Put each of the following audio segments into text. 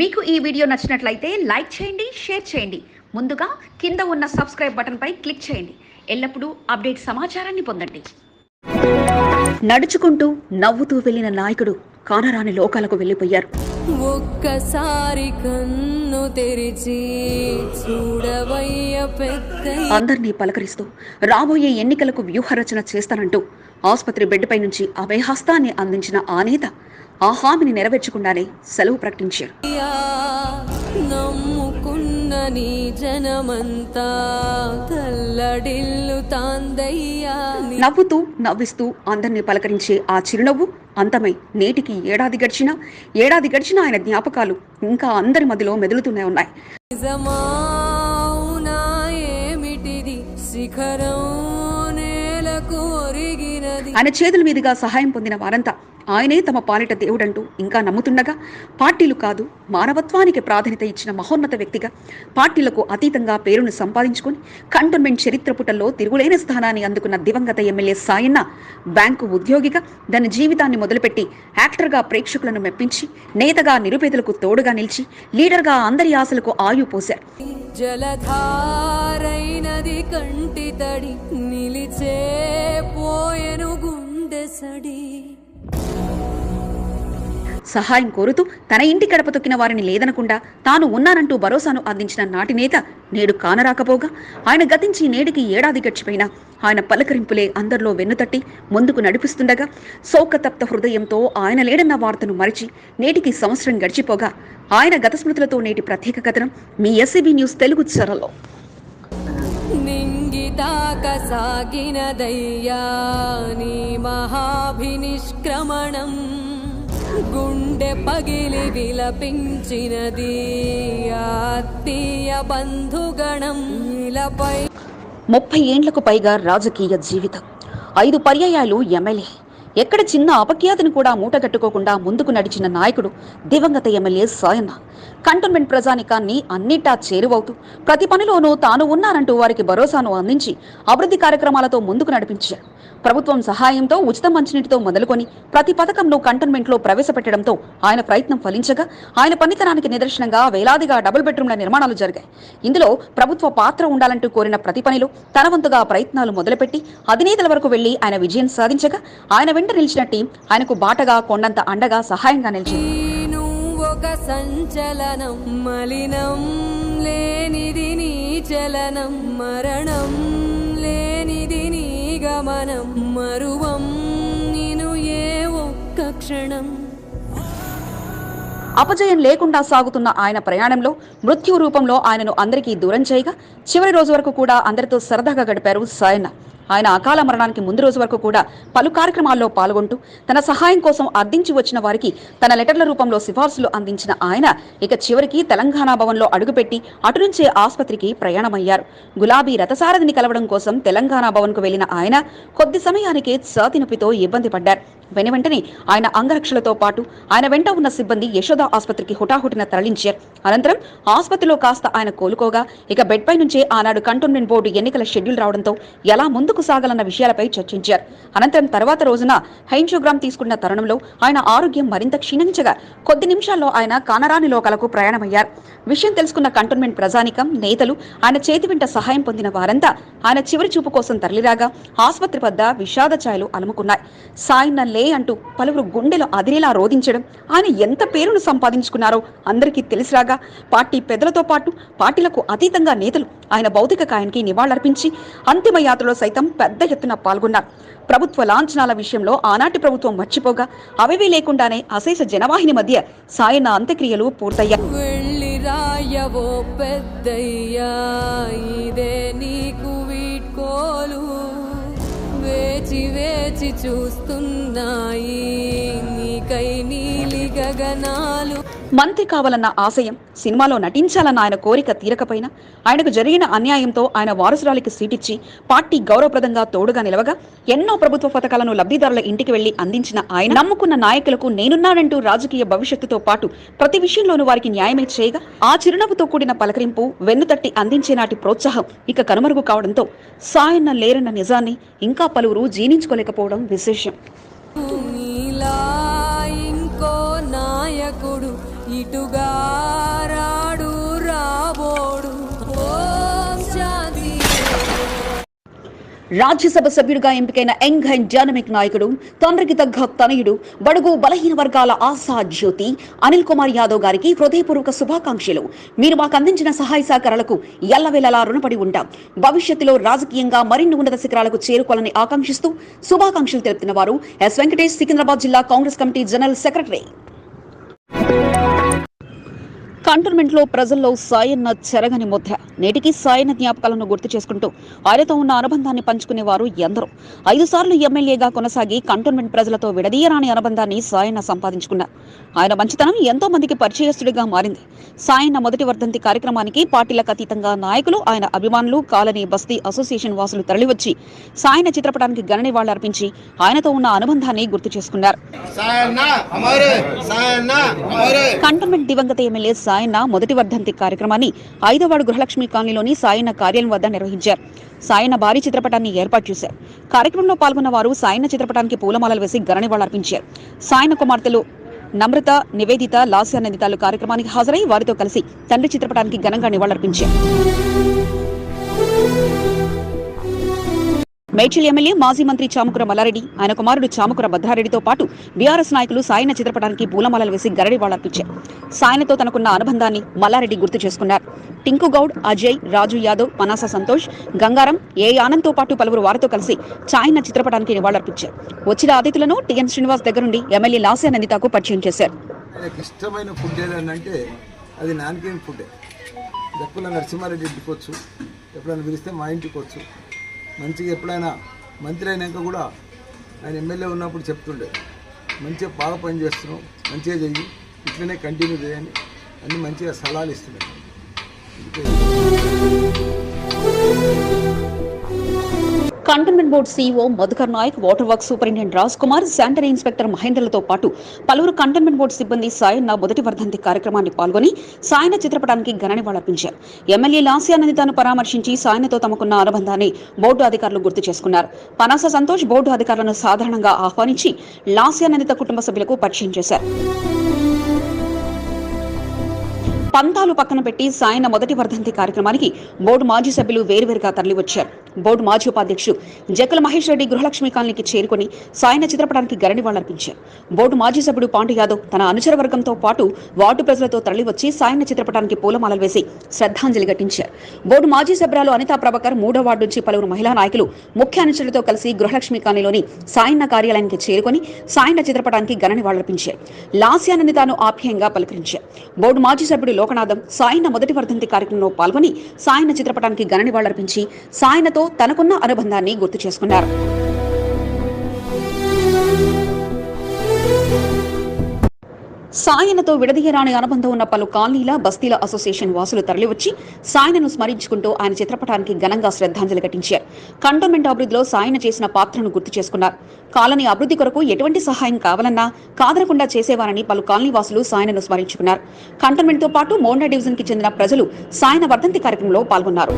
మీకు ఈ వీడియో నచ్చినట్లయితే లైక్ చేయండి షేర్ చేయండి. ముందుగా కింద ఉన్న సబ్స్క్రైబ్ బటన్పై క్లిక్ చేయండి. ఎల్లప్పుడూ అప్డేట్ సమాచారాన్ని పొందండి. నడుచుకుంటూ నవ్వుతూ వెళ్ళిన నాయకుడు కానరాని లోకాలకు వెళ్ళిపోయారు. ఒక్కసారి కన్ను తెరిచి చూడవయ్య పెద్ద అందరినీ పలకరిస్తూ రాబోయే ఎన్నికలకు వ్యూహరచన చేస్తానంటూ ఆసుపత్రి బెడ్పై నుంచి అభయహస్తాన్ని అందించిన ఆ నేత ఆ హామీని నెరవేర్చకుండానే సెలవు ప్రకటించారు. నమ్ముకున్న నీ జనమంతా తల్లడిల్లు తాందయ్యా. నీ నవ్వుతూ నవ్విస్తూ అందరినీ పలకరించే ఆ చిరునవ్వు అంతమై నేటికి ఏడాది గడిచినా ఏడాది గడిచినా ఆయన జ్ఞాపకాలు ఇంకా అందరి మధ్యలో మెదులుతూనే ఉన్నాయి. ఆయన చేతుల మీదుగా సహాయం పొందిన వారంతా ఆయనే తమ పాలిట దేవుడంటూ ఇంకా నమ్ముతుండగా పార్టీలు కాదు మానవత్వానికి ప్రాధాన్యత ఇచ్చిన మహోన్నత వ్యక్తిగా పార్టీలకు అతీతంగా పేరును సంపాదించుకొని కంటోన్మెంట్ చరిత్ర పుటల్లో తిరుగులేని స్థానాన్ని అందుకున్న దివంగత ఎమ్మెల్యే సాయన్న బ్యాంకు ఉద్యోగిగా తన జీవితాన్ని మొదలుపెట్టి యాక్టర్గా ప్రేక్షకులను మెప్పించి నేతగా నిరుపేదలకు తోడుగా నిలిచి లీడర్గా అందరి ఆశలకు ఆయు పోశారు. జలధారైనది కంటి తడి నిలిచే పోయెను గుండె సడి. సహాయం కోరుతూ తన ఇంటి గడప తొక్కిన వారిని లేదనకుండా తాను ఉన్నానంటూ భరోసాను అందించిన నాటి నేత నేడు కానరాకపోగా. ఆయన గతించి నేటికి ఏడాది గడిచిపోయినా ఆయన పలకరింపులే అందరిలో వెన్నుతట్టి ముందుకు నడిపిస్తుండగా శోకతప్త హృదయంతో ఆయన లేడన్న వార్తను మరిచి నేటికి సంవత్సరం గడిచిపోగా. ఆయన గత స్మృతులతో నేటి ప్రత్యేక కథనం మీ ఎస్సీబీ న్యూస్ తెలుగు చరలో. నింగితాక సాగినదయ్యా నీ మహాభినిష్క్రమణం. గుండె పగిలి విలపించినది ఆత్మీయ బంధుగణం. ఇలపై ముప్పై ఏండ్లకు పైగా రాజకీయ జీవితం. ఐదు పర్యాయాలు ఎమ్మెల్యే. ఎక్కడ చిన్న అపఖ్యాతిని కూడా మూటగట్టుకోకుండా ముందుకు నడిచిన నాయకుడు దివంగత ఎమ్మెల్యే సాయన్న. కంటోన్మెంట్ ప్రజానికాన్ని అన్నిటా చేరువవుతూ ప్రతి పనిలోనూ తాను ఉన్నానంటూ వారికి భరోసాను అందించి అభివృద్ధి కార్యక్రమాలతో ముందుకు నడిపించారు. ప్రభుత్వం సహాయంతో ఉచిత మంచినీటితో మొదలుకొని ప్రతి పథకంను కంటోన్మెంట్లో ప్రవేశపెట్టడంతో ఆయన ప్రయత్నం ఫలించగా ఆయన పనితనానికి నిదర్శనంగా వేలాదిగా డబుల్ బెడ్రూమ్ల నిర్మాణాలు జరిగాయి. ఇందులో ప్రభుత్వ పాత్ర ఉండాలంటూ కోరిన ప్రతి పనిలో తన వంతుగా ప్రయత్నాలు మొదలుపెట్టి అధినేతల వరకు వెళ్ళి ఆయన విజయం సాధించగా ఆయన వెంట నిలిచిన టీం ఆయనకు బాటగా కొండంత అండగా సహాయంగా నిలిచింది. సంచలనం మలినం లేనిది నీ చలనం మరణం లేనిది నీ గమనం మరువం నిను ఏ ఒక్క క్షణం. అపజయం లేకుండా సాగుతున్న ఆయన ప్రయాణంలో మృత్యు రూపంలో ఆయనను అందరికీ దూరం చేయగా చివరి రోజు వరకు కూడా అందరితో సరదాగా గడిపారు సాయన్న. ఆయన అకాల మరణానికి ముందు రోజు వరకు కూడా పలు కార్యక్రమాల్లో పాల్గొంటూ తన సహాయం కోసం అర్థించి వచ్చిన వారికి తన లెటర్ల రూపంలో సిఫార్సులు అందించిన ఆయన ఇక చివరికి తెలంగాణ భవన్లో అడుగుపెట్టి అటు నుంచే ఆసుపత్రికి ప్రయాణమయ్యారు. గులాబీ రథసారథిని కలవడం కోసం తెలంగాణ భవన్కు వెళ్ళిన ఆయన కొద్ది సమయానికే సతినొప్పితో ఇబ్బంది పడ్డారు. వెను వెంటనే ఆయన అంగరక్షలతో పాటు ఆయన వెంట ఉన్న సిబ్బంది యశోద ఆసుపత్రికి హుటాహుటిన తరలించారు. అనంతరం ఆసుపత్రిలో కాస్త ఆయన కోలుకోగా ఇక బెడ్ పై నుంచే ఆనాడు కంటోన్మెంట్ బోర్డు ఎన్నికల షెడ్యూల్ రావడంతో ఎలా ముందుకు సాగాలన్న విషయాలపై చర్చించారు. అనంతరం తర్వాత రోజున హైంజోగ్రామ్ తీసుకున్న తరుణంలో ఆయన ఆరోగ్యం మరింత క్షీణించగా కొద్ది నిమిషాల్లో ఆయన కానరాని లోకాలకు ప్రయాణమయ్యారు. విషయం తెలుసుకున్న కంటోన్మెంట్ ప్రజానికం నేతలు ఆయన చేతి వెంట సహాయం పొందిన వారంతా ఆయన చివరి చూపు కోసం తరలిరాగా ఆసుపత్రి వద్ద విషాద ఛాయలు అలుముకున్నాయి. సాయన్న రే అంటూ పలువురు గుండెలు అదిరేలా రోధించడం ఆయన ఎంత పేరును సంపాదించుకున్నారో అందరికీ తెలిసిరాగా. పార్టీ పెద్దలతో పాటు పార్టీలకు అతీతంగా నేతలు ఆయన భౌతిక కాయానికి నివాళులర్పించి అంతిమ యాత్రలో సైతం పెద్ద ఎత్తున పాల్గొన్నారు. ప్రభుత్వ లాంఛనాల విషయంలో ఆనాటి ప్రభుత్వం మర్చిపోగా అవేవీ లేకుండానే అశేష జనవాహిని మధ్య సాయన అంత్యక్రియలు పూర్తయ్యాయి. వేచి వేచి చూస్తున్నాయి నీకై నీలి గగనాలు మంత్రి కావాలన్న ఆశయం సినిమాలో నటించాలన్న ఆయన కోరిక తీరకపోయినా ఆయనకు జరిగిన అన్యాయంతో ఆయన వారసురాలికి సీటిచ్చి పార్టీ గౌరవప్రదంగా తోడుగా నిలవగా ఎన్నో ప్రభుత్వ పథకాలను లబ్ధిదారుల ఇంటికి వెళ్ళి అందించిన ఆయన నమ్ముకున్న నాయకులకు నేనున్నానంటూ రాజకీయ భవిష్యత్తుతో పాటు ప్రతి విషయంలోనూ వారికి న్యాయమే చేయగా ఆ చిరునవ్వుతో కూడిన పలకరింపు వెన్నుతట్టి అందించే నాటి ప్రోత్సాహం ఇక కనుమరుగు కావడంతో సాయన్న లేరన్న నిజాన్ని ఇంకా పలువురు జీర్ణించుకోలేకపోవడం విశేషం. రాబోడు. రాజ్యసభ సభ్యుడిగా ఎంపికైన ఎంఘైన్ జానమిక్ నాయకుడు తండ్రికి తగ్గ తనయుడు బడుగు బలహీన వర్గాల ఆశా జ్యోతి అనిల్ కుమార్ యాదవ్ గారికి హృదయపూర్వక శుభాకాంక్షలు. మీరు మాకు అందించిన సహాయ సహకారాలకు ఎల్లవేళలా రుణపడి ఉంటాం. భవిష్యత్తులో రాజకీయంగా మరిన్ని ఉన్నత శిఖరాలకు చేరుకోవాలని ఆకాంక్షిస్తూ శుభాకాంక్షలు తెలుపుతున్న వారు ఎస్ వెంకటేష్ సికింద్రాబాద్ జిల్లా కాంగ్రెస్ కమిటీ జనరల్ సెక్రటరీ. కంటోన్మెంట్లో ప్రజల్లో సాయన్న చెరగని ముద్ర. నేటికి సాయన్న జ్ఞాపకాలను గుర్తు చేసుకుంటూ ఆయనతో ఉన్న అనుబంధాన్ని పంచుకునేవారు ఎందరో. ఐదు సార్లు ఎమ్మెల్యేగా కొనసాగి కంటోన్మెంట్ ప్రజలతో విడదీయరాని అనుబంధాన్ని సాయన్న సంపాదించుకున్నారు. ఆయన మంచితనం ఎంతో మందికి పరిచయస్తుడిగా మారింది. సాయన్న మొదటి వర్ధంతి కార్యక్రమానికి పార్టీలకు అతీతంగా నాయకులు ఆయన అభిమానులు కాలనీ బస్తీ అసోసియేషన్ వాసులు తరలివచ్చి సాయన్న చిత్రపటానికి ఘన నివాళులర్పించి ఆయనతో ఉన్న అనుబంధాన్ని గుర్తు చేసుకున్నారు. కంటోన్మెంట్ దివంగత ఎమ్మెల్యే సాయన్న మొదటి వర్ధంతి కార్యక్రమాన్ని ఐదవాడు గృహలక్ష్మి కాలనీలోని సాయన్న కార్యాలయం వద్ద నిర్వహించారు. సాయన్న భారీ చిత్రపటాన్ని ఏర్పాటు చేశారు. కార్యక్రమంలో పాల్గొన్న వారు సాయన్న చిత్రపటానికి పూలమాలలు వేసి ఘన నివాళులర్పించారు సాయన్న కుమార్తెలు నమ్రత నివేదిత లాస్య నందితాలు కార్యక్రమానికి హాజరై వారితో కలిసి తండ్రి చిత్రపటానికి ఘనంగా నివాళులర్పించారు. మేడ్చల్ ఎమ్మెల్యే మాజీ మంత్రి చాముకుర మల్లారెడ్డి ఆయన కుమారుడు చాముకుర భద్రారెడ్డితో పాటు బీఆర్ఎస్ నాయకులు సాయన చిత్రపటానికి పూలమాలలు వేసి గరడి వాళ్ళర్పించారు సాయనతో తనకున్న అనుబంధాన్ని మల్లారెడ్డి గుర్తు చేసుకున్నారు. టింకు గౌడ్ అజయ్ రాజు యాదవ్ పనాస సంతోష్ గంగారం ఏ ఆనంద్తో పాటు పలువురు వారితో కలిసి సాయన చిత్రపటానికి నివాళులర్పించారు. వచ్చిన అతిథులను టిఎన్ శ్రీనివాస్ దగ్గర నుండి ఎమ్మెల్యే లాస్య నందితాకు పరిచయం చేశారు. ఇష్టమైన ఫుడ్ ఏదంటే అది నాన్ ఫుడ్ ఎప్పుడైనా నరసింహారెడ్డి ఇంటికి వచ్చు ఎప్పుడైనా పిలిస్తే మా ఇంటికి వచ్చు మంచిగా ఎప్పుడైనా మంత్రి అయినాక కూడా ఆయన ఎమ్మెల్యే ఉన్నప్పుడు చెప్తుండే మంచిగా బాగా పని చేస్తున్నావు మంచిగా చెయ్యి ఇట్లనే కంటిన్యూ చేయని అన్ని మంచిగా సలహాలు ఇస్తున్నాడు. Cantonment board CEO Madhukar Nayak water work superintendent Raj Kumar sanitary inspector మహేంద్రలతో పాటు పలువురు కంటోన్మెంట్ బోర్డు సిబ్బంది సాయన్న మొదటి వర్ధంతి కార్యక్రమాన్ని పాల్గొని సాయన చిత్రపటానికి ఘన నివాళులర్పించారు. ఎమ్మెల్యే లాస్యానందితాను పరామర్శించి సాయనతో తమకున్న అనుబంధాన్ని బోర్డు అధికారులు గుర్తు చేసుకున్నారు. పనాస సంతోష్ బోర్డు అధికారులను సాధారణంగా ఆహ్వానించి లాస్యానందిత కుటుంబ సభ్యులకు పరిచయం చేశారు. పంతాలు పక్కన పెట్టి సాయన మొదటి వర్ధంతి కార్యక్రమానికి బోర్డు మాజీ సభ్యులు వేరువేరుగా తరలివచ్చారు. బోర్డు మాజీ ఉపాధ్యక్షుడు జక్కల మహేష్ రెడ్డి గృహలక్ష్మి కాలనీకి చేరుకుని సాయన చిత్రపటానికి గరణి వాళర్పించారు బోర్డు మాజీ సభ్యుడు పాండు యాదవ్ తన అనుచర వర్గంతో పాటు వార్డు ప్రజలతో తరలివచ్చి సాయన చిత్రపటానికి పూలమాలలు వేసి శ్రద్ధాంజలి ఘటించారు. బోర్డు మాజీ సభ్యురాలు అనితా ప్రభాకర్ మూడో వార్డు నుంచి పలువురు మహిళా నాయకులు ముఖ్య అనుచరులతో కలిసి గృహలక్ష్మి కాలనీలోని సాయన్న కార్యాలయానికి చేరుకుని సాయన చిత్రపటానికి గణని లాస్యానంది తాను ఆప్యాయంగా పలకరించారు. బోర్డు మాజీ సభ్యుడు లోకనాథం సాయన మొదటి వర్ధంతి కార్యక్రమంలో పాల్గొని సాయన చిత్రపటానికి గణని సాయనతో తో తనకున్న అనుబంధాన్ని గుర్తు చేసుకున్నారు. సాయనతో విడదీయరాని అనుబంధం ఉన్న పలు కాలనీల బస్తీల అసోసియేషన్ వాసులు తరలివచ్చి సాయనను స్మరించుకుంటూ ఆయన చిత్రపటానికి ఘనంగా శ్రద్ధాంజలి ఘటించారు. కంటోన్మెంట్ అభివృద్ధిలో సాయన చేసిన పాత్రను గుర్తు చేసుకున్నారు. కాలనీ అభివృద్ధి కొరకు ఎటువంటి సహాయం కావాలన్నా కాదరకుండా చేసేవారని పలు కాలనీ వాసులు సాయనను స్మరించుకున్నారు. కంటోన్మెంట్తో పాటు మోండా డివిజన్కి చెందిన ప్రజలు సాయన వర్ధంతి కార్యక్రమంలో పాల్గొన్నారు.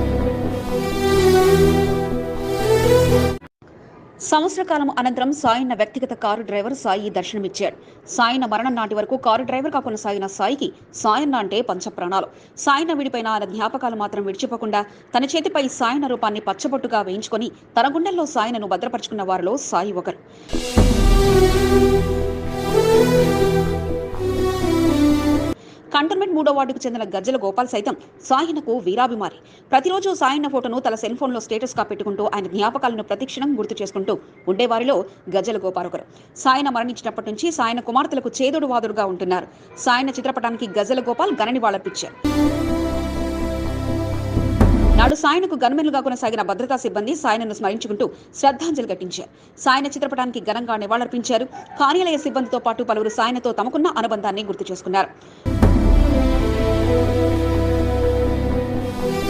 సంవత్సర కాలం అనంతరం సాయిన వ్యక్తిగత కారు డ్రైవర్ సాయి దర్శనమిచ్చాడు. సాయిన మరణం నాటి వరకు కారు డ్రైవర్గా కొనసాగిన సాయికి సాయన్న అంటే పంచప్రాణాలు. సాయన్న విడిపోయిన ఆయన జ్ఞాపకాలు మాత్రం విడిచిపోకుండా తన చేతిపై సాయన్న రూపాన్ని పచ్చబొట్టుగా వేయించుకొని తన గుండెల్లో సాయనను భద్రపరుచుకున్న వారిలో సాయి ఒకరు. కంటోన్మెంట్ మూడో వార్డుకు చెందిన గజ్జల గోపాల్ సైతం సాయనకు వీరాభిమారి ప్రతిరోజు సాయన్న ఫోటోను తన సెల్ ఫోన్లో స్టేటస్గా పెట్టుకుంటూ ఆయన జ్ఞాపకాలను ప్రతిక్షణం గుర్తు చేసుకుంటూ ఉండేవారిలో గజ్జల గోపాల్ ఒకరు. సాయన మరణించినప్పటి నుంచి సాయన కుమార్తెలకు చేదుడు వాదుడుగా ఉంటున్నారు. సాయన చిత్రపటానికి గజ్జల గోపాల్ గణని నివాళులర్పించారు నాడు సాయనకు గన్మెన్లుగా కొనసాగిన భద్రతా సిబ్బంది సాయనను స్మరించుకుంటూ శ్రద్ధాంజలి ఘటించారు. సాయన చిత్రపటానికి ఘనంగా నివాళులర్పించారు. కార్యాలయ సిబ్బందితో పాటు పలువురు సాయనతో తమకున్న అనుబంధాన్ని గుర్తు చేసుకున్నారు.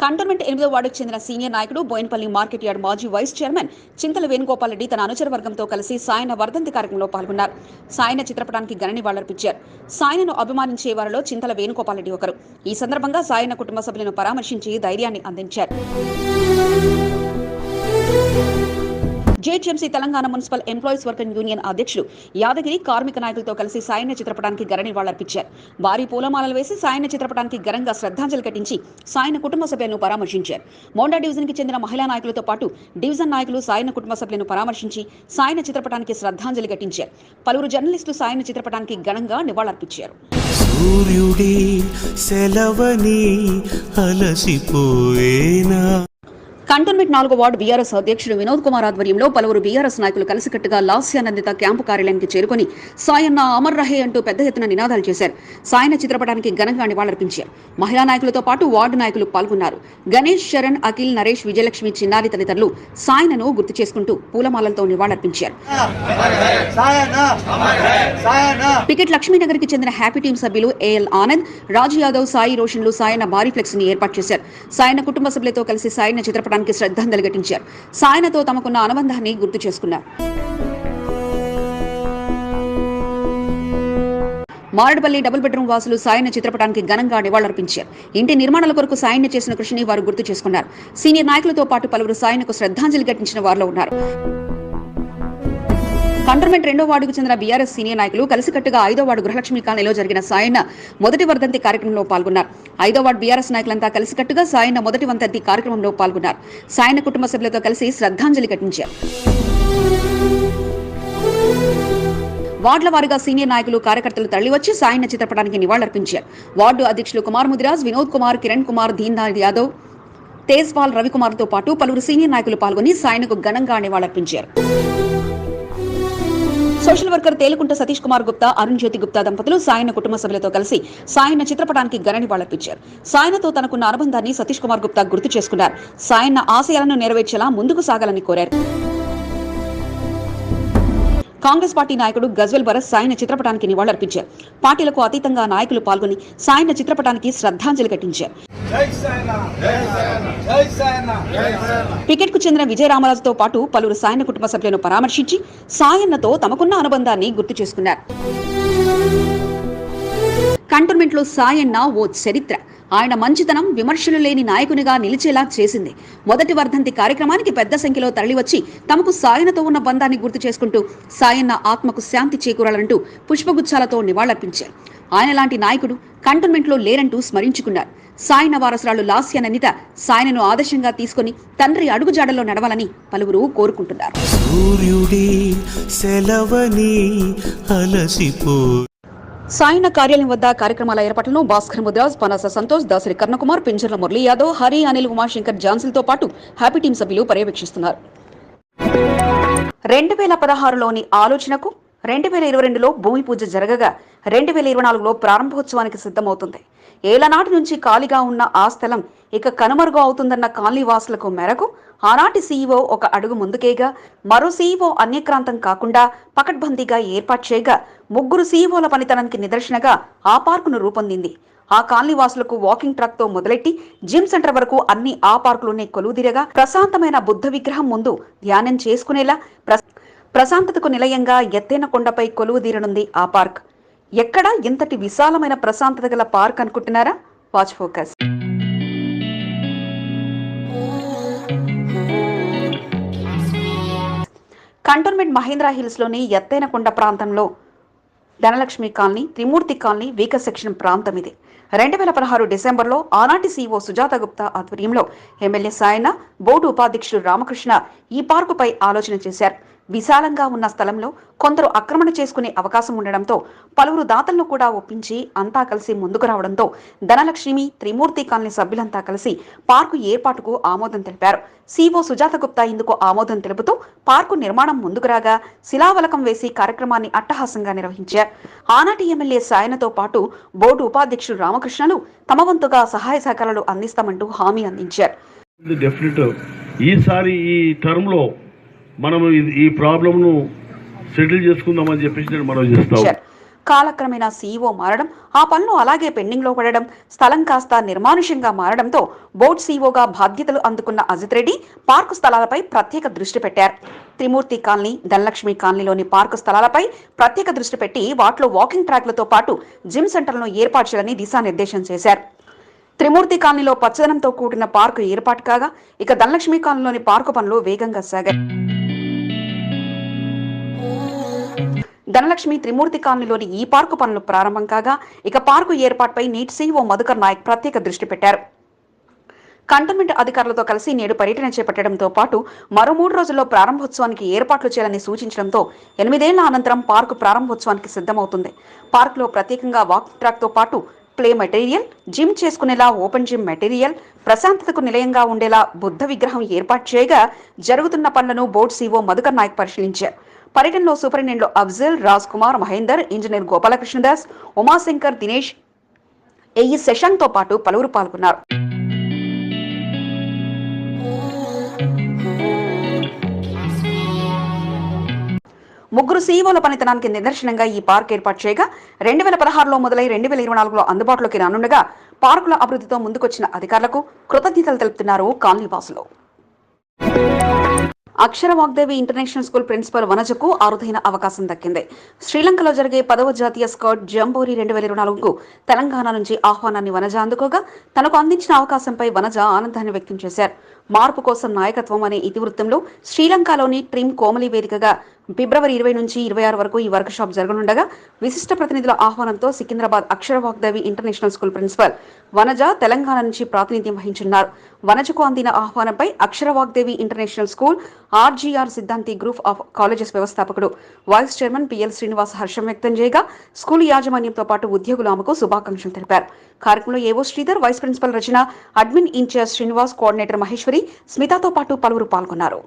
కంటోన్మెంట్ ఎనిమిదో వార్డుకు చెందిన సీనియర్ నాయకుడు బోయినపల్లి మార్కెట్ యార్డ్ మాజీ వైస్ చైర్మన్ చింతల వేణుగోపాల్ రెడ్డి తన అనుచర వర్గంతో కలిసి సాయన వర్ధంతి కార్యక్రమంలో పాల్గొన్నారు. సాయన చిత్రపటానికి ఘన నివాళులర్పించారు సాయనను అభిమానించే వారిలో చింతల వేణుగోపాల్ రెడ్డి ఒకరు. ఈ సందర్భంగా సాయన కుటుంబ సభ్యులను పరామర్శించి ధైర్యాన్ని అందించారు. GHMC Telangana municipal employees working union అధ్యక్షుడు యాదగిరి కార్మిక నాయకులతో కలిసి సాయన్న చిత్రపటానికి ఘన నివాళులర్పించారు భారీ పూలమాలలు వేసి సాయన్న చిత్రపటానికి ఘనంగా శ్రద్ధాంజలి ఘటించి సాయన కుటుంబ సభ్యులను పరామర్శించారు. మోండా డివిజన్కి చెందిన మహిళా నాయకులతో పాటు డివిజన్ నాయకులు సాయన కుటుంబ సభ్యులను పరామర్శించి సాయన చిత్రపటానికి శ్రద్ధాంజలి ఘటించారు. పలువురు జర్నలిస్టులు సాయన చిత్రపటానికి ఘనంగా నివాళులర్పించారు. సూర్యుడి సెలవని అలసిపోయేనా? కంటోన్మెంట్ నాలుగో వార్డు బీఆర్ఎస్ అధ్యక్షుడు వినోద్ కుమార్ ఆధ్వర్యంలో పలువురు బీఆర్ఎస్ నాయకులు కలిసికట్టుగా లాస్యానందిత క్యాంపు కార్యాలయానికి చేరుకుని సాయన్న అమర్ రహే అంటూ పెద్ద ఎత్తున నినాదాలు చేశారు. సాయన్న చిత్రపటానికి ఘనంగా నివాళులర్పించారు. మహిళా నాయకులతో పాటు వార్డు నాయకులు పాల్గొన్నారు. గణేష్ శరణ్ అఖిల్ నరేష్ విజయలక్ష్మి చిన్నారి తదితరులు సాయనను గుర్తు చేసుకుంటూ పూలమాలలతో నివాళులర్పించారు. పికెట్ లక్ష్మీనగర్కి చెందిన హ్యాపీ టీం సభ్యులు ఏఎల్ ఆనంద్ రాజు యాదవ్ సాయి రోషన్లు సాయన భారీ ఫ్లెక్స్ని ఏర్పాటు చేశారు. సాయన కుటుంబ సభ్యులతో కలిసి సాయన చిత్రపటానికి శ్రద్ధాంజలి ఘటించారు సాయనతో తమకున్న అనుబంధాన్ని గుర్తు చేసుకున్నారు. మారడపల్లి డబుల్ బెడ్రూమ్ వాసులు సాయన చిత్రపటానికి ఘనంగా నివాళులర్పించారు. ఇంటి నిర్మాణాల కొరకు సాయన్య చేసిన కృషిని వారు గుర్తు చేసుకున్నారు. సీనియర్ నాయకులతో పాటు పలువురు సాయనకు శ్రద్ధాంజలి ఘటించిన వారిలో ఉన్నారు. కంటోన్మెంట్ రెండో వార్డుకు చెందిన బీఆర్ఎస్ సీనియర్ నాయకులు కలిసికట్టుగా ఐదో వార్డు గృహలక్ష్మి కాలనీలో జరిగిన సాయన్న మొదటి వర్ధంతి కార్యక్రమంలో పాల్గొన్నారు. ఐదో వార్డు బీఆర్ఎస్ నాయకులంతా కలిసికట్టుగా సాయన్న మొదటి వర్ధంతి కార్యక్రమంలో పాల్గొన్నారు. సాయన్న కుటుంబ సభ్యులతో కలిసి శ్రద్ధాంజలి ఘటించారు. వార్డుల వారీగా సీనియర్ నాయకులు కార్యకర్తలు తరలివచ్చి సాయన్న చిత్రపటానికి నివాళులర్పించారు. వార్డు అధ్యక్షులు కుమార్ ముదిరాజ్ వినోద్ కుమార్ కిరణ్ కుమార్ దీన్దయాల్ యాదవ్ తేజ్పాల్ రవికుమార్తో పాటు పలువురు సీనియర్ నాయకులు పాల్గొని సాయనకు ఘనంగా నివాళులర్పించారు. సోషల్ వర్కర్ తేలుకుంట సతీష్ కుమార్ గుప్తా అరుణ్ జ్యోతి గుప్తా దంపతులు సాయన కుటుంబ సభ్యులతో కలిసి సాయన చిత్రపటానికి ఘన నివాళులర్పించారు సాయనతో తనకున్న అనుబంధాన్ని సతీష్ కుమార్ గుప్తా గుర్తు చేసుకున్నారు. సాయన్న ఆశయాలను నెరవేర్చేలా ముందుకు సాగాలని కోరారు. కాంగ్రెస్ పార్టీ నాయకుడు గజ్వెల్ భరత్ సాయన చిత్రపటానికి నివాళులర్పించారు. పార్టీలకు అతీతంగా నాయకులు పాల్గొని సాయన చిత్రపటానికి శ్రద్ధాంజలి ఘటించారు. క్రికెట్కు చెందిన విజయ రామరాజుతో పాటు పలువురు సాయన్న కుటుంబ సభ్యులను పరామర్శించి సాయన్నతో తమకున్న అనుబంధాన్ని గుర్తు చేసుకున్నారు. కంటోన్మెంట్లో సాయన్న ఓ చరిత్ర. ఆయన మంచితనం విమర్శలు లేని నాయకునిగా నిలిచేలా చేసింది. మొదటి వర్ధంతి కార్యక్రమానికి పెద్ద సంఖ్యలో తరలివచ్చి తమకు సాయనతో ఉన్న బంధాన్ని గుర్తు చేసుకుంటూ సాయన్న ఆత్మకు శాంతి చేకూరాలంటూ పుష్పగుచ్చాలతో నివాళులర్పించారు. ఆయన లాంటి నాయకుడు కంటోన్మెంట్లో లేరంటూ స్మరించుకున్నారు. సాయన వారసురాలు లాస్యననిత సాయనను ఆదర్శంగా తీసుకొని తండ్రి అడుగుజాడల్లో నడవాలని పలువురు కోరుకుంటున్నారు. సూర్యుడి సెలవని అలసిపో సాయన కార్యాలయం వద్ద కార్యక్రమాల ఏర్పాట్లను భాస్కర్ ముద్రాజ్ పనాస సంతోష్ దాసరి కర్ణకుమార్ పింజర్ల మురళీ యాదవ్ హరి అనిల్ ఉమాశంకర్ జాన్సిల్తో పాటు హ్యాపీ టీం సభ్యులు పర్యవేక్షిస్తున్నారు. రెండు వేల పదహారులోని ఆలోచనకు రెండు వేల ఇరవై రెండులో భూమి పూజ జరగగా రెండు వేల ఇరవై నాలుగులో ప్రారంభోత్సవానికి సిద్ధమవుతుంది. ఏళ్ళనాటి నుంచి ఖాళీగా ఉన్న ఆ స్థలం ఇక కనుమరుగు అవుతుందన్న కాలనీవాసులకు మేరకు ఆనాటి సీఈఓ ఒక అడుగు ముందుకేగా మరో సీఈఓ అన్యక్రాంతం కాకుండా పకడ్బందీగా ఏర్పాటు చేయగా ముగ్గురు సీఈఓల పనితనానికి నిదర్శనగా ఆ పార్కును రూపొందింది. ఆ కాలనీవాసులకు వాకింగ్ ట్రాక్తో మొదలెట్టి జిమ్ సెంటర్ వరకు అన్ని ఆ పార్కులోనే కొలువుదిరగా ప్రశాంతమైన బుద్ధ విగ్రహం ముందు ధ్యానం చేసుకునేలా ప్రశాంతతకు నిలయంగా ఎత్తైన కొండపై కొలువుదీరనుంది ఆ పార్క్. ఎక్కడ ఇంతటి విశాలమైన ప్రశాంతత గల పార్క్ అనుకుంటున్నారా? వాచ్ ఫోకస్ కంటోన్మెంట్ మహేంద్ర హిల్స్లోని ఎత్తైన కొండ ప్రాంతంలో ధనలక్ష్మి కాలనీ త్రిమూర్తి కాలనీ వీక సెక్షన్ ప్రాంతం ఇది. రెండు వేల పదహారు డిసెంబర్లో ఆనాటి సీఓ సుజాత గుప్తా ఆధ్వర్యంలో ఎమ్మెల్యే సాయన బోర్డు ఉపాధ్యక్షుడు రామకృష్ణ ఈ పార్కుపై ఆలోచన చేశారు. విశాలంగా ఉన్న స్థలంలో కొందరు ఆక్రమణ చేసుకునే అవకాశం ఉండడంతో పలువురు దాతలను కూడా ఒప్పించి అంతా కలిసి ముందుకు రావడంతో ధనలక్ష్మి త్రిమూర్తి కాలనీ సభ్యులంతా కలిసి పార్కు ఏర్పాటుకు ఆమోదం తెలిపారు. సీఓ సుజాత గుప్తా ఇందుకు ఆమోదం తెలుపుతూ పార్కు నిర్మాణం ముందుకు రాగా శిలావలకం వేసి కార్యక్రమాన్ని అట్టహాసంగా నిర్వహించారు. ఆనాటి ఎమ్మెల్యే సాయనతో పాటు బోర్డు ఉపాధ్యక్షుడు రామకృష్ణలు తమ వంతుగా సహాయ సహకారాలు అందిస్తామంటూ హామీ అందించారు. ఈసారి ఈ టర్మ్లో మనము ఈ ప్రాబ్లంను సెటిల్ చేసుకుందామని చెప్పేసి నేను మనం చేస్తాం కాలక్రమేణా సీఈఓ మారడం ఆ పనులు అలాగే పెండింగ్లో పడడం స్థలం కాస్త నిర్మానుష్యంగా మారడంతో బోర్డు సీఈఓగా బాధ్యతలు అందుకున్న అజిత్ రెడ్డి పార్కు స్థలాలపై ప్రత్యేక దృష్టి పెట్టారు. త్రిమూర్తి కాలనీ ధనలక్ష్మి కాలనీలోని పార్కు స్థలాలపై ప్రత్యేక దృష్టి పెట్టి వాటిలో వాకింగ్ ట్రాక్లతో పాటు జిమ్ సెంటర్లను ఏర్పాటు చేయాలని దిశానిర్దేశం చేశారు. త్రిమూర్తి కాలనీలో పచ్చదనంతో కూడిన పార్కు ఏర్పాటు కాగా ఇక ధనలక్ష్మి కాలనీలోని పార్కు పనులు వేగంగా సాగాయి. ధనలక్ష్మి త్రిమూర్తి కాలనీలోని ఈ పార్కు పనులు ప్రారంభం కాగా ఇక పార్కు ఏర్పాటుపై నీట్ సీఈఓ మధుకర్ నాయక్ ప్రత్యేక దృష్టి పెట్టారు. కంటోన్మెంట్ అధికారులతో కలిసి నేడు పర్యటన చేపట్టడంతో పాటు మరో మూడు రోజుల్లో ప్రారంభోత్సవానికి ఏర్పాట్లు చేయాలని సూచించడంతో ఎనిమిదేళ్ళ అనంతరం పార్కు ప్రారంభోత్సవానికి సిద్ధమవుతుంది. పార్కులో ప్రత్యేకంగా వాకింగ్ ట్రాక్తో పాటు ప్లే మెటీరియల్ జిమ్ చేసుకునేలా ఓపెన్ జిమ్ మెటీరియల్ ప్రశాంతతకు నిలయంగా ఉండేలా బుద్ధ విగ్రహం ఏర్పాటు చేయగా జరుగుతున్న పనులను బోర్డు సీఓ మధుకర్ నాయక్ పరిశీలించారు. పర్యటనలో సూపరింటెండెంట్లు అఫ్జల్ రాజ్ కుమార్ మహేందర్ ఇంజనీర్ గోపాలకృష్ణదాస్ ఉమాశంకర్ దినేష్ ఏఈ శశాంక్తో పాటు పలువురు పాల్గొన్నారు. ముగ్గురు సీఈఓల పనితనానికి నిదర్శనంగా ఈ పార్క్ ఏర్పాటు చేయగా రెండు వేల పదహారులో మొదలై రెండు వేల ఇరవై నాలుగులో అందుబాటులోకి రానుండగా పార్కుల అభివృద్ధితో ముందుకొచ్చిన అధికారులకు కృతజ్ఞతలు తెలుపుతున్నారు కాలనీవాసులు Akshara Vagdevi international school principal వనజకు అరుదైన అవకాశం దక్కింది. శ్రీలంకలో జరిగే పదవ జాతీయ స్కౌట్ జంబోరీ రెండు వేల ఇరవై నాలుగుకు తెలంగాణ నుంచి ఆహ్వానాన్ని వనజ అందుకోగా తనకు అందించిన అవకాశంపై వనజ ఆనందాన్ని వ్యక్తం చేశారు. మార్పు కోసం నాయకత్వం అనే ఇతివృత్తంలో శ్రీలంకలోని ట్రిమ్ కోమలి వేదికగా ఫిబ్రవరి ఇరవై నుంచి ఇరవై ఆరు వరకు ఈ వర్క్ షాప్ జరగనుండగా విశిష్ట ప్రతినిధుల ఆహ్వానంతో Secunderabad Akshara Vagdevi international school principal Vanaja Telangana నుంచి ప్రాతినిధ్యం వహించున్నారు. వనజకు అందిన ఆహ్వానంపై Akshara Vagdevi international school RGR Siddhanti group of colleges వ్యవస్థాపకుడు వైస్ చైర్మన్ పిఎల్ శ్రీనివాస్ హర్షం వ్యక్తం చేయగా స్కూల్ యాజమాన్యంతో పాటు ఉద్యోగులు ఆమెకు శుభాకాంక్షలు తెలిపారు. కార్యక్రమంలో AO Sridhar vice principal Rachana admin incharge Srinivas coordinator Maheshwari స్మితాతో పాటు పలువురు పాల్గొన్నారు.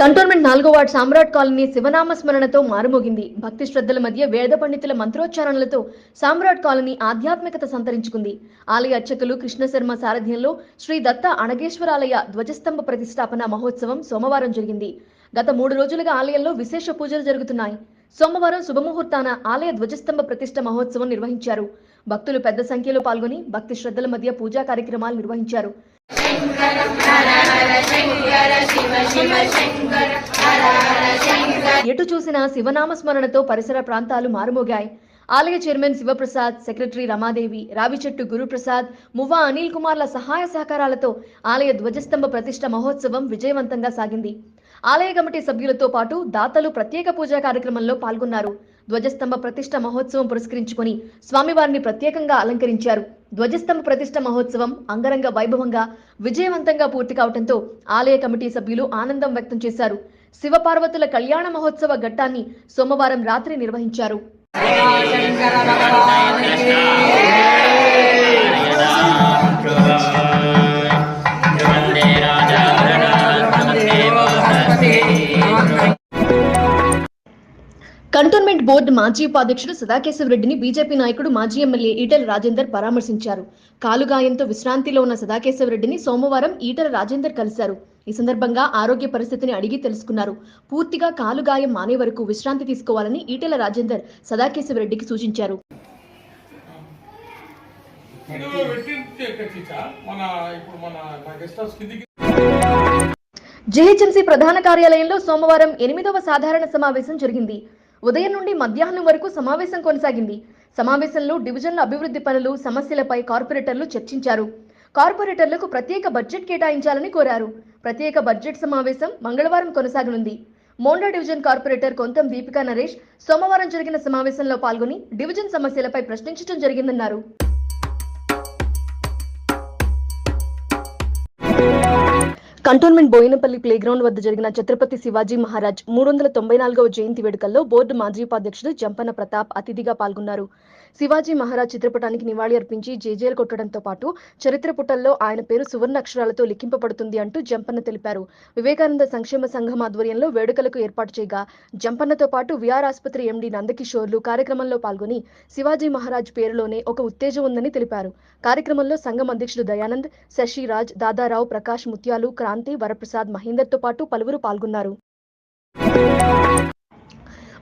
కంటోన్మెంట్ నాలుగో వార్డు సామ్రాట్ కాలనీ శివనామ స్మరణతో మారుమోగింది. భక్తి శ్రద్ధల మధ్య వేద పండితుల మంత్రోచ్చారణలతో సామ్రాట్ కాలనీ ఆధ్యాత్మికత సంతరించుకుంది. ఆలయ అర్చకులు కృష్ణశర్మ సారథ్యంలో శ్రీ దత్త అణగేశ్వరాలయ ధ్వజస్తంభ ప్రతిష్టాపన మహోత్సవం సోమవారం జరిగింది. గత మూడు రోజులుగా ఆలయంలో విశేష పూజలు జరుగుతున్నాయి. సోమవారం శుభముహూర్తాన ఆలయ ధ్వజస్తంభ ప్రతిష్ట మహోత్సవం నిర్వహించారు. భక్తులు పెద్ద సంఖ్యలో పాల్గొని భక్తి శ్రద్ధల మధ్య పూజా కార్యక్రమాలు నిర్వహించారు. ఎటు చూసినా శివనామ స్మరణతో పరిసర ప్రాంతాలు మారుమోగాయి. ఆలయ చైర్మన్ శివప్రసాద్ సెక్రటరీ రమాదేవి రావిచెట్టు గురుప్రసాద్ మువ్వా అనిల్ కుమార్ల సహాయ సహకారాలతో ఆలయ ధ్వజస్తంభ ప్రతిష్ట మహోత్సవం విజయవంతంగా సాగింది. ఆలయ కమిటీ సభ్యులతో పాటు దాతలు ప్రత్యేక పూజా కార్యక్రమంలో పాల్గొన్నారు. ధ్వజస్తంభ ప్రతిష్ట మహోత్సవం పురస్కరించుకొని స్వామివారిని ప్రత్యేకంగా అలంకరించారు. ధ్వజస్తంభ ప్రతిష్ట మహోత్సవం అంగరంగ వైభవంగా విజయవంతంగా పూర్తి కావడంతో ఆలయ కమిటీ సభ్యులు ఆనందం వ్యక్తం చేశారు. శివపార్వతుల కళ్యాణ మహోత్సవ ఘట్టాన్ని సోమవారం రాత్రి నిర్వహించారు. కంటోన్మెంట్ బోర్డు మాజీ ఉపాధ్యక్షుడు సదాకేశవ రెడ్డిని బీజేపీ నాయకుడు మాజీ ఎమ్మెల్యే ఈటల రాజేందర్ పరామర్శించారు. కాలుగాయంతో విశ్రాంతిలో ఉన్న సదాకేశవ రెడ్డిని సోమవారం ఈటల రాజేందర్ కలిశారు. ఈ సందర్భంగా ఆరోగ్య పరిస్థితిని అడిగి తెలుసుకున్నారు. పూర్తిగా కాలుగాయం మానే వరకు విశ్రాంతి తీసుకోవాలని ఈటల రాజేందర్ సదాకేశవ రెడ్డికి సూచించారు. జీహెచ్ఎంసీ ప్రధాన కార్యాలయంలో సోమవారం ఎనిమిదవ సాధారణ సమావేశం జరిగింది. ఉదయం నుండి మధ్యాహ్నం వరకు సమావేశం కొనసాగింది. సమావేశంలో డివిజన్ల అభివృద్ధి పనులు సమస్యలపై కార్పొరేటర్లు చర్చించారు. కార్పొరేటర్లకు ప్రత్యేక బడ్జెట్ కేటాయించాలని కోరారు. ప్రత్యేక బడ్జెట్ సమావేశం మంగళవారం కొనసాగనుంది. మోండా డివిజన్ కార్పొరేటర్ కొంతం దీపికా నరేష్ సోమవారం జరిగిన సమావేశంలో పాల్గొని డివిజన్ సమస్యలపై ప్రశ్నించడం జరిగిందన్నారు. కంటోన్మెంట్ బోయినపల్లి ప్లేగ్రౌండ్ వద్ద జరిగిన ఛత్రపతి శివాజీ మహారాజ్ మూడు వందల తొంభై నాలుగవ జయంతి వేడుకల్లో బోర్డు మాజీ ఉపాధ్యక్షుడు జంపన ప్రతాప్ అతిథిగా పాల్గొన్నారు. శివాజీ మహారాజ్ చిత్రపటానికి నివాళి అర్పించి జేజేలు కొట్టడంతో పాటు చరిత్ర పుటల్లో ఆయన పేరు సువర్ణ అక్షరాలతో లిఖింపబడుతుంది అంటూ జంపన్న తెలిపారు. వివేకానంద సంక్షేమ సంఘం ఆధ్వర్యంలో వేడుకలకు ఏర్పాటు చేయగా జంపన్నతో పాటు విఆర్ ఆసుపత్రి ఎండీ నందకిషోర్లు కార్యక్రమంలో పాల్గొని శివాజీ మహారాజ్ పేరులోనే ఒక ఉత్తేజం ఉందని తెలిపారు. కార్యక్రమంలో సంఘం అధ్యక్షుడు దయానంద్ శశిరాజ్ దాదారావు ప్రకాష్ ముత్యాలు క్రాంతి వరప్రసాద్ మహేందర్తో పాటు పలువురు పాల్గొన్నారు.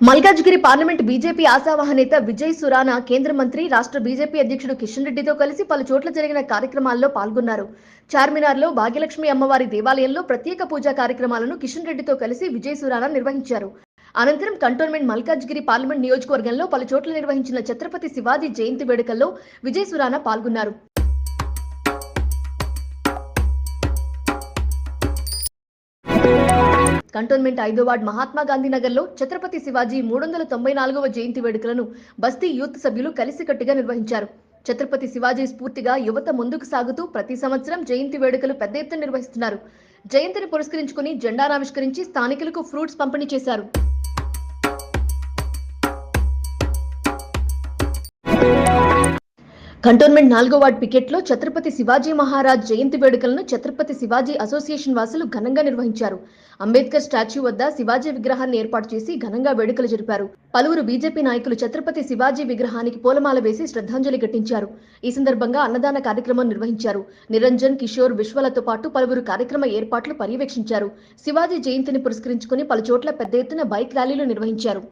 మల్కాజ్గిరి పార్లమెంట్ బీజేపీ ఆశావాహ నేత విజయ్ సురానా కేంద్ర మంత్రి రాష్ట్ర బీజేపీ అధ్యక్షుడు కిషన్ రెడ్డితో కలిసి పలు చోట్ల జరిగిన కార్యక్రమాల్లో పాల్గొన్నారు. చార్మినార్లో భాగ్యలక్ష్మి అమ్మవారి దేవాలయంలో ప్రత్యేక పూజా కార్యక్రమాలను కిషన్ రెడ్డితో కలిసి విజయ్ సురానా నిర్వహించారు. అనంతరం కంటోన్మెంట్ మల్కాజ్గిరి పార్లమెంట్ నియోజకవర్గంలో పలు చోట్ల నిర్వహించిన ఛత్రపతి శివాజీ జయంతి వేడుకల్లో విజయ్ సురానా పాల్గొన్నారు. కంటోన్మెంట్ ఐదో వార్డ్ మహాత్మా గాంధీ నగర్లో ఛత్రపతి శివాజీ మూడు వందల తొంభై నాలుగవ జయంతి వేడుకలను బస్తీ యూత్ సభ్యులు కలిసికట్టుగా నిర్వహించారు. ఛత్రపతి శివాజీ స్ఫూర్తిగా యువత ముందుకు సాగుతూ ప్రతి సంవత్సరం జయంతి వేడుకలు పెద్ద ఎత్తున నిర్వహిస్తున్నారు. జయంతిని పురస్కరించుకుని జెండానావిష్కరించి స్థానికులకు ఫ్రూట్స్ పంపిణీ చేశారు. కంటోన్మెంట్ నాలుగో వార్డ్ పికెట్లో ఛత్రపతి శివాజీ మహారాజ్ జయంతి వేడుకలను ఛత్రపతి శివాజీ అసోసియేషన్ వాసులు ఘనంగా నిర్వహించారు. అంబేద్కర్ స్టాచ్యూ వద్ద శివాజీ విగ్రహాన్ని ఏర్పాటు చేసి ఘనంగా వేడుకలు జరిపారు. పలువురు బీజేపీ నాయకులు ఛత్రపతి శివాజీ విగ్రహానికి పూలమాల వేసి శ్రద్ధాంజలి ఘటించారు. ఈ సందర్భంగా అన్నదాన కార్యక్రమం నిర్వహించారు. నిరంజన్ కిషోర్ విశ్వలతో పాటు పలువురు కార్యక్రమ ఏర్పాట్లు పర్యవేక్షించారు. శివాజీ జయంతిని పురస్కరించుకుని పలు చోట్ల పెద్ద ఎత్తున బైక్ ర్యాలీలు నిర్వహించారు.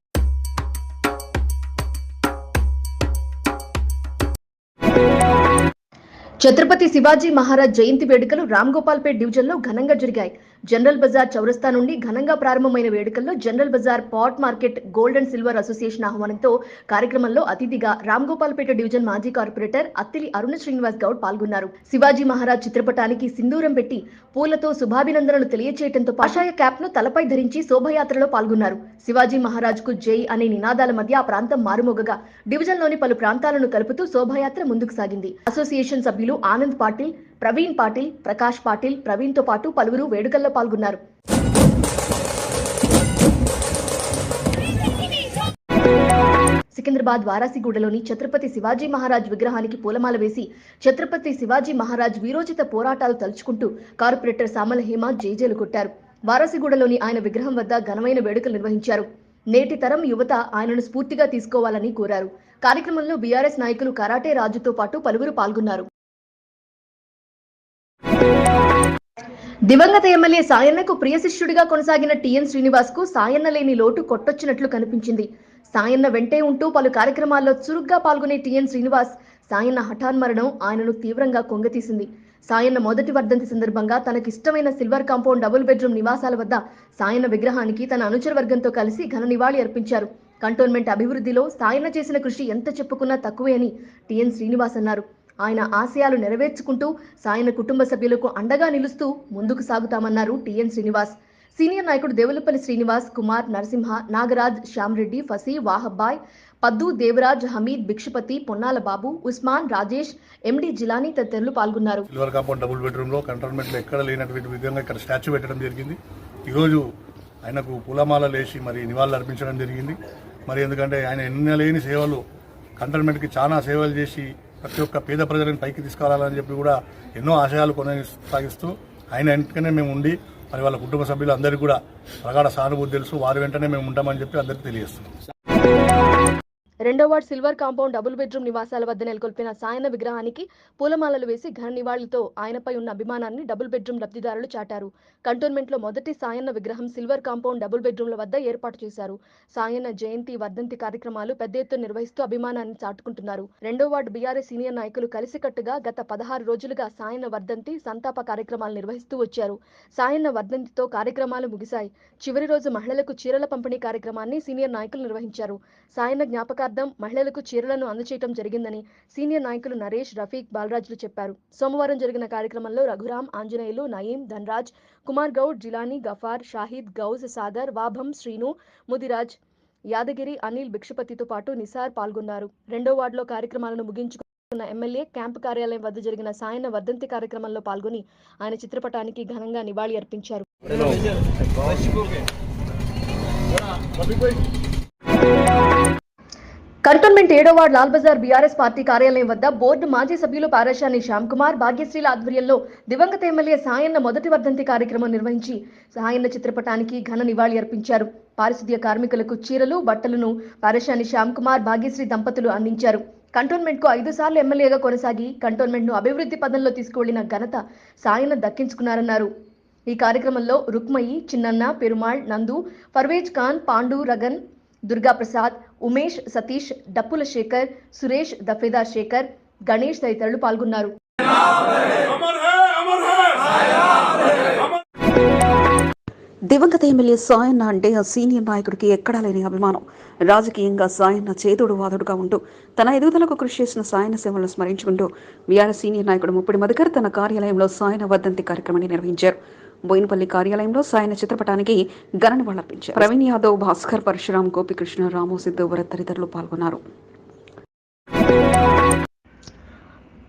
ఛత్రపతి శివాజీ మహారాజ్ జయంతి వేడుకలు రామ్ గోపాల్పేట్ డివిజన్లో ఘనంగా జరిగాయి. జనరల్ బజార్ చౌరస్తా నుండి ఘనంగా ప్రారంభమైన వేడుకల్లో general bazaar pot market gold and silver association ఆహ్వానంతో కార్యక్రమంలో అతిథిగా రామ్ గోపాల్పేట డివిజన్ మాజీ కార్పొరేటర్ అత్తిలి అరుణ శ్రీనివాస్ గౌడ్ పాల్గొన్నారు. శివాజీ మహారాజ్ చిత్రపటానికి సింధూరం పెట్టి పూలతో శుభాభినందనలు తెలియచేయడంతో పాషాయ క్యాప్ను తలపై ధరించి శోభయాత్రలో పాల్గొన్నారు. శివాజీ మహారాజ్కు జై అనే నినాదాల మధ్య ఆ ప్రాంతం మారుమోగగా డివిజన్లోని పలు ప్రాంతాలను కలుపుతూ శోభయాత్ర ముందుకు సాగింది. అసోసియేషన్ సభ్యులు ఆనంద్ పాటిల్ ప్రవీణ్ పాటిల్ ప్రకాష్ పాటిల్ ప్రవీణ్తో పాటు పలువురు వేడుకల్లో పాల్గొన్నారు. సికింద్రాబాద్ వారాసిగూడలోని ఛత్రపతి శివాజీ మహారాజ్ విగ్రహానికి పూలమాల వేసి ఛత్రపతి శివాజీ మహారాజ్ వీరోచిత పోరాటాలు తలుచుకుంటూ కార్పొరేటర్ సామల హేమ జేజేలు కొట్టారు. వారాసిగూడలోని ఆయన విగ్రహం వద్ద ఘనమైన వేడుకలు నిర్వహించారు. నేటి తరం యువత ఆయనను స్ఫూర్తిగా తీసుకోవాలని కోరారు. కార్యక్రమంలో బీఆర్ఎస్ నాయకులు కరాటే రాజుతో పాటు పలువురు పాల్గొన్నారు. దివంగత ఎమ్మెల్యే సాయన్నకు ప్రియ శిష్యుడిగా కొనసాగిన టిఎన్ శ్రీనివాస్కు సాయన్న లేని లోటు కొట్టొచ్చినట్లు కనిపించింది. సాయన్న వెంటే ఉంటూ పలు కార్యక్రమాల్లో చురుగ్గా పాల్గొనే టిఎన్ శ్రీనివాస్ సాయన్న హఠాన్మరణం ఆయనను తీవ్రంగా కొంగతీసింది. సాయన్న మొదటి వర్ధంతి సందర్భంగా తనకిష్టమైన సిల్వర్ కాంపౌండ్ డబుల్ బెడ్రూమ్ నివాసాల వద్ద సాయన్న విగ్రహానికి తన అనుచర వర్గంతో కలిసి ఘన నివాళి అర్పించారు. కంటోన్మెంట్ అభివృద్ధిలో సాయన్న చేసిన కృషి ఎంత చెప్పుకున్నా తక్కువే అని టిఎన్ శ్రీనివాస్ అన్నారు. ఆయన ఆశయాలు నెరవేర్చుకుంటూ సాయన కుటుంబ సభ్యులకు అండగా నిలుస్తూ ముందుకు సాగుతామన్నారు టిఎన్ శ్రీనివాస్. సీనియర్ నాయకుడు దేవులపల్లి శ్రీనివాస్ కుమార్ నరసింహ నాగరాజ్ శ్యామ్రెడ్డి ఫసీ వాహబ్బాయ్ పద్దు దేవరాజ్ హమీద్ భిక్షపతి పొన్నాల బాబు ఉస్మాన్ రాజేష్ ఎండి జిలానీ తదితరులు పాల్గొన్నారు. సిల్వర్ కాంపౌండ్ డబుల్ బెడ్రూమ్లో కంటోన్మెంట్లో ఎక్కడ లేనటువంటి విధంగా ఇక్కడ స్టాచ్యూ పెట్టడం జరిగింది. ఈరోజు ఆయనకు పూలమాల లేచి మరి నివాళులు అర్పించడం జరిగింది. మరి ఎందుకంటే ఆయన ఎన్నలేని సేవలు కంటోన్మెంట్కి చాలా సేవలు చేసి ప్రతి ఒక్క పేద ప్రజలను పైకి తీసుకురావాలని చెప్పి కూడా ఎన్నో ఆశయాలు కొనసాగిస్తూ ఆయన వెంటనే మేము ఉండి మరి వాళ్ళ కుటుంబ సభ్యులు అందరికీ కూడా ప్రగాఢ సానుభూతి తెలుసు. వారి వెంటనే మేము ఉంటామని చెప్పి అందరికీ తెలియజేస్తున్నాం. రెండో ward silver compound double bedroom నివాసాల వద్ద నెలకొల్పిన సాయన విగ్రహానికి పూలమాలలు వేసి ఘన నివాళులతో ఆయనపై ఉన్న అభిమానాన్ని డబుల్ బెడ్రూమ్ లబ్ధిదారులు చాటారు. కంటోన్మెంట్లో మొదటి సాయన్న విగ్రహం సిల్వర్ కాంపౌండ్ డబుల్ బెడ్రూమ్ల వద్ద ఏర్పాటు చేశారు. సాయన్న జయంతి వర్ధంతి కార్యక్రమాలు పెద్ద ఎత్తున నిర్వహిస్తూ అభిమానాన్ని చాటుకుంటున్నారు. రెండో వార్డు బీఆర్ఎస్ సీనియర్ నాయకులు కలిసికట్టుగా గత పదహారు రోజులుగా సాయన్న వర్ధంతి సంతాప కార్యక్రమాలు నిర్వహిస్తూ వచ్చారు. సాయన్న వర్ధంతితో కార్యక్రమాలు ముగిశాయి. చివరి రోజు మహిళలకు చీరల పంపిణీ కార్యక్రమాన్ని సీనియర్ నాయకులు నిర్వహించారు. సాయన్న జ్ఞాపకార్థం మహిళలకు చీరలను అందచేయటం జరిగిందని సీనియర్ నాయకులు నరేష్ రఫీక్ బాలరాజులు చెప్పారు. సోమవారం జరిగిన కార్యక్రమంలో రఘురాం ఆంజనేయులు నయీం ధన్రాజ్ కుమార్ గౌడ్ జిలానీ గఫార్ షాహిద్ గౌజ్ సాగర్ వాభం శ్రీను ముదిరాజ్ యాదగిరి అనిల్ భిక్షపతితో పాటు నిసార్ పాల్గొన్నారు. రెండో వార్డులో కార్యక్రమాలను ముగించుకున్న ఎమ్మెల్యే క్యాంపు కార్యాలయం వద్ద జరిగిన సాయన వర్ధంతి కార్యక్రమంలో పాల్గొని ఆయన చిత్రపటానికి ఘనంగా నివాళి అర్పించారు. కంటోన్మెంట్ ఏడో ward Lal Bazaar BRS party కార్యాలయం వద్ద బోర్డు మాజీ సభ్యులు పారశాని శ్యామ్ కుమార్ భాగ్యశ్రీల ఆధ్వర్యంలో దివంగత ఎమ్మెల్యే సాయన్న మొదటి వర్ధంతి కార్యక్రమం నిర్వహించి సాయన్న చిత్రపటానికి ఘన నివాళి అర్పించారు. పారిశుద్ధ్య కార్మికులకు చీరలు బట్టలను పారశాని శ్యామ్ కుమార్ భాగ్యశ్రీ దంపతులు అందించారు. కంటోన్మెంట్కు ఐదు సార్లు ఎమ్మెల్యేగా కొనసాగి కంటోన్మెంట్ను అభివృద్ధి పదంలో తీసుకువెళ్ళిన ఘనత సాయన్న దక్కించుకున్నారన్నారు. ఈ కార్యక్రమంలో రుక్మయి చిన్నన్న పెరుమాళ్ నందు పర్వేజ్ ఖాన్ పాండు రగన్ దుర్గాప్రసాద్ ఉమేష్ సతీష్ డప్పుల శేఖర్ సురేష్ దఫేదా శేఖర్ గణేష్ తదితరులు పాల్గొన్నారు. దివంగత ఎమ్మెల్యే సాయన్న అంటే ఆ సీనియర్ నాయకుడికి ఎక్కడా లేని అభిమానం. రాజకీయంగా సాయన్న చేదుడు వాదుడుగా ఉంటూ తన ఎదుగుదలకు కృషి చేసిన సాయన సేవలను స్మరించుకుంటూ బీఆర్ఎస్ సీనియర్ నాయకుడు ముప్పిడి మధుకర్ తన కార్యాలయంలో సాయన వర్ధంతి కార్యక్రమాన్ని నిర్వహించారు. బోయినపల్లి కార్యాలయంలో సాయన చిత్రపటానికి ఘన నివాళులర్పించారు ప్రవీణ్ యాదవ్ భాస్కర్ పరశురాం గోపికృష్ణ రాము సిద్ధు తదితరులు పాల్గొన్నారు.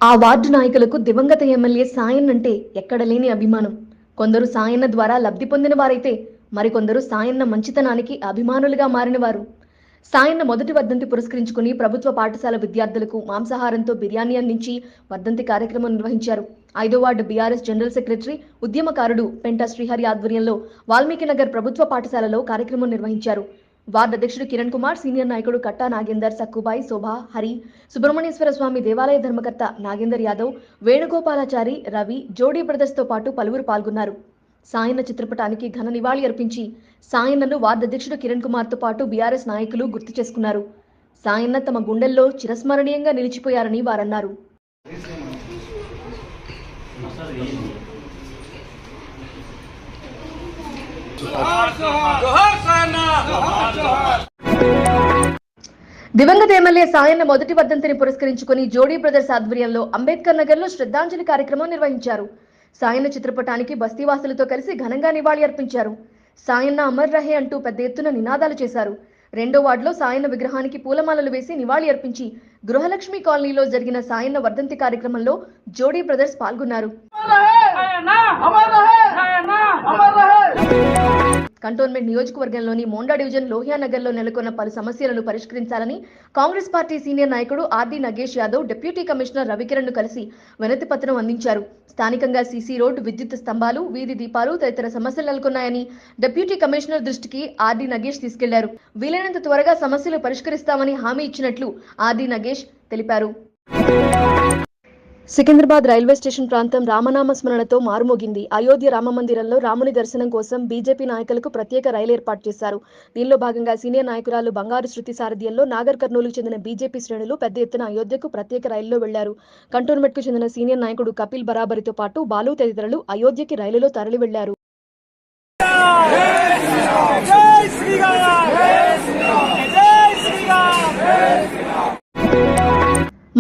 ఆ వార్డు నాయకులకు దివంగత ఎమ్మెల్యే సాయన్ అంటే ఎక్కడ లేని అభిమానం. కొందరు సాయన్న ద్వారా లబ్ధి పొందిన వారైతే మరికొందరు సాయన్న మంచితనానికి అభిమానులుగా మారినవారు. సాయన్న మొదటి వర్ధంతి పురస్కరించుకుని ప్రభుత్వ పాఠశాల విద్యార్థులకు మాంసాహారంతో బిర్యానీ అందించి వర్ధంతి కార్యక్రమం నిర్వహించారు. ఐదో వార్డు బీఆర్ఎస్ జనరల్ సెక్రటరీ ఉద్యమకారుడు పెంట శ్రీహరి ఆధ్వర్యంలో వాల్మీకి నగర్ ప్రభుత్వ పాఠశాలలో కార్యక్రమం నిర్వహించారు. వార్డు అధ్యక్షుడు కిరణ్ కుమార్ సీనియర్ నాయకుడు కట్టా నాగేందర్ సక్కుబాయి శోభ హరి సుబ్రహ్మణ్యేశ్వర స్వామి దేవాలయ ధర్మకర్త నాగేందర్ యాదవ్ వేణుగోపాలాచారి రవి జోడీ బ్రదర్స్తో పాటు పలువురు పాల్గొన్నారు. సాయన్న చిత్రపటానికి ఘన నివాళి అర్పించి సాయన్నను వార్డు అధ్యక్షుడు కిరణ్ కుమార్తో పాటు బీఆర్ఎస్ నాయకులు గుర్తు చేసుకున్నారు. సాయన్న తమ గుండెల్లో చిరస్మరణీయంగా నిలిచిపోయారని వారన్నారు. దివంగత ఎమ్మెల్యే సాయన్న మొదటి వర్ధంతిని పురస్కరించుకుని జోడీ బ్రదర్స్ ఆధ్వర్యంలో అంబేద్కర్ నగర్లో శ్రద్ధాంజలి కార్యక్రమం నిర్వహించారు. సాయన్న చిత్రపటానికి బస్తీవాసులతో కలిసి ఘనంగా నివాళి అర్పించారు. సాయన్న అమర్ రహే అంటూ పెద్ద ఎత్తున నినాదాలు చేశారు. రెండో వార్డులో సాయన్న విగ్రహానికి పూలమాలలు వేసి నివాళి అర్పించి గృహలక్ష్మి కాలనీలో జరిగిన సాయన్న వర్ధంతి కార్యక్రమంలో జోడీ బ్రదర్స్ పాల్గొన్నారు. కంటోన్మెంట్ నియోజకవర్గంలోని మోండా డివిజన్ లోహియా నగర్లో నెలకొన్న పలు సమస్యలను పరిష్కరించాలని కాంగ్రెస్ పార్టీ సీనియర్ నాయకుడు RD Nagesh Yadav deputy commissioner రవికిరణ్ను కలిసి వినతి పత్రం అందించారు. స్థానికంగా సీసీ రోడ్ విద్యుత్ స్తంభాలు వీధి దీపాలు తదితర సమస్యలు నెలకొన్నాయని డిప్యూటీ కమిషనర్ దృష్టికి ఆర్డీ నగేష్ తీసుకెళ్ళారు. వీలైనంత త్వరగా సమస్యలు పరిష్కరిస్తామని హామీ ఇచ్చినట్లు ఆర్డీ నగేష్ తెలిపారు. సికింద్రాబాద్ రైల్వే స్టేషన్ ప్రాంతం రామనామ స్మరణతో మారుమోగింది. అయోధ్య రామ మందిరంలో రాముని దర్శనం కోసం బీజేపీ నాయకులకు ప్రత్యేక రైలు ఏర్పాటు చేశారు. దీనిలో భాగంగా సీనియర్ నాయకురాలు బంగారు శృతి సారథ్యంలో నాగర్ కర్నూలుకు చెందిన బీజేపీ శ్రేణులు పెద్ద ఎత్తున అయోధ్యకు ప్రత్యేక రైలులో వెళ్ళారు. కంటోన్మెంట్కు చెందిన సీనియర్ నాయకుడు కపిల్ బరాబరితో పాటు బాలు తదితరులు అయోధ్యకి రైలులో తరలి వెళ్ళారు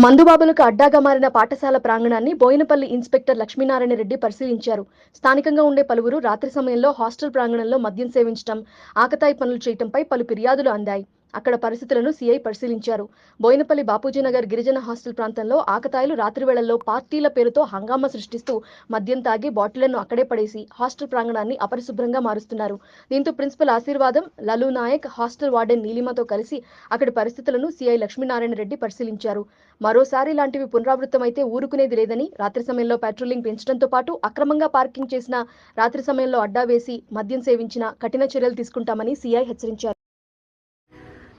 మందుబాబులకు అడ్డాగా మారిన పాఠశాల ప్రాంగణాన్ని బోయినపల్లి ఇన్స్పెక్టర్ లక్ష్మీనారాయణ రెడ్డి పరిశీలించారు. స్థానికంగా ఉండే పలువురు రాత్రి సమయంలో హాస్టల్ ప్రాంగణంలో మద్యం సేవించడం ఆకతాయి పనులు చేయటంపై పలు ఫిర్యాదులు అందాయి. అక్కడ పరిస్థితులను సీఐ పరిశీలించారు. బోయినపల్లి బాపూజీ నగర్ గిరిజన హాస్టల్ ప్రాంతంలో ఆకతాయిలు రాత్రి వేళల్లో పార్టీల పేరుతో హంగామా సృష్టిస్తూ మద్యం తాగి బాటిళ్ళను అక్కడే పడేసి హాస్టల్ ప్రాంగణాన్ని అపరిశుభ్రంగా మారుస్తున్నారు. దీంతో principal Ashirvadam Lalu Nayak hostel warden నీలిమతో కలిసి అక్కడి పరిస్థితులను సీఐ లక్ష్మీనారాయణ రెడ్డి పరిశీలించారు. మరోసారి ఇలాంటివి పునరావృతమైతే ఊరుకునేది లేదని రాత్రి సమయంలో పెట్రోలింగ్ పెంచడంతో పాటు అక్రమంగా పార్కింగ్ చేసిన రాత్రి సమయంలో అడ్డా వేసి మద్యం సేవించిన కఠిన చర్యలు తీసుకుంటామని సీఐ హెచ్చరించారు.